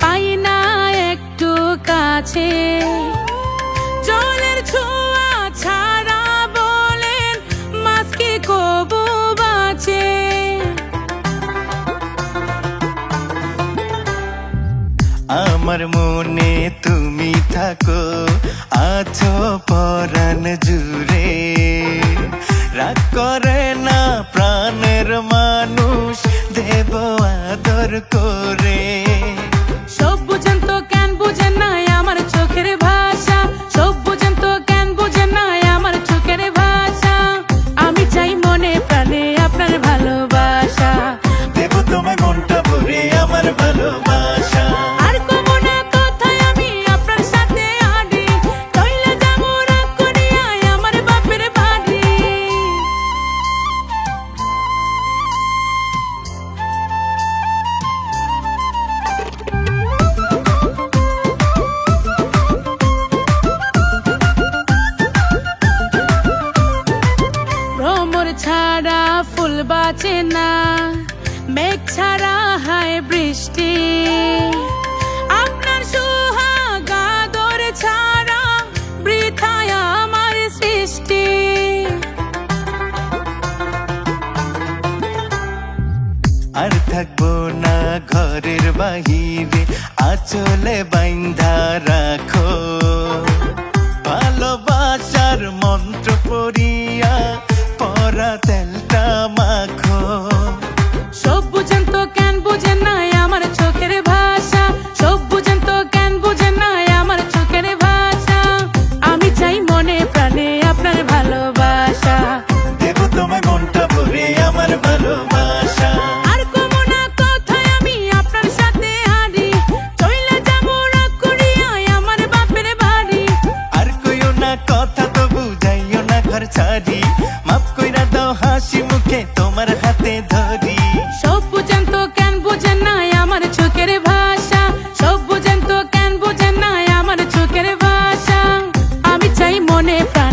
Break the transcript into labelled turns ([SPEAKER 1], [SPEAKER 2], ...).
[SPEAKER 1] পাই না একটু কাছে। জলের ছোঁয়া ছাড়া বলেন মাছকে কবু বাঁচে?
[SPEAKER 2] আমার মনে তুমি থাকো, আছো পরাণ জুড়ে। রাগ করে না প্রাণের মানুষ, দেব আদর করে।
[SPEAKER 1] কমর ছাড়া ফুল বাঁচে না। মেঘ ছাড়া হায় বৃষ্টি। আপনার সোহাগ ছাড়া বৃথায় আমার সৃষ্টি।
[SPEAKER 2] আর থাকব না ঘরের বাহিরে, আচলে বাইন্ধা রাখো। ভালোবাসার মন্ত্র পরি ঘর ছাড়ি। মাপ কইরা দাও হাসি মুখে তোমার হাতে ধরি।
[SPEAKER 1] সব বুঝেন তো কেন বুঝেন না আমার চোখের ভাষা? সব বুঝেন তো কেন বুঝেন না আমার চোখের ভাষা? আমি চাই মনে প্রাণ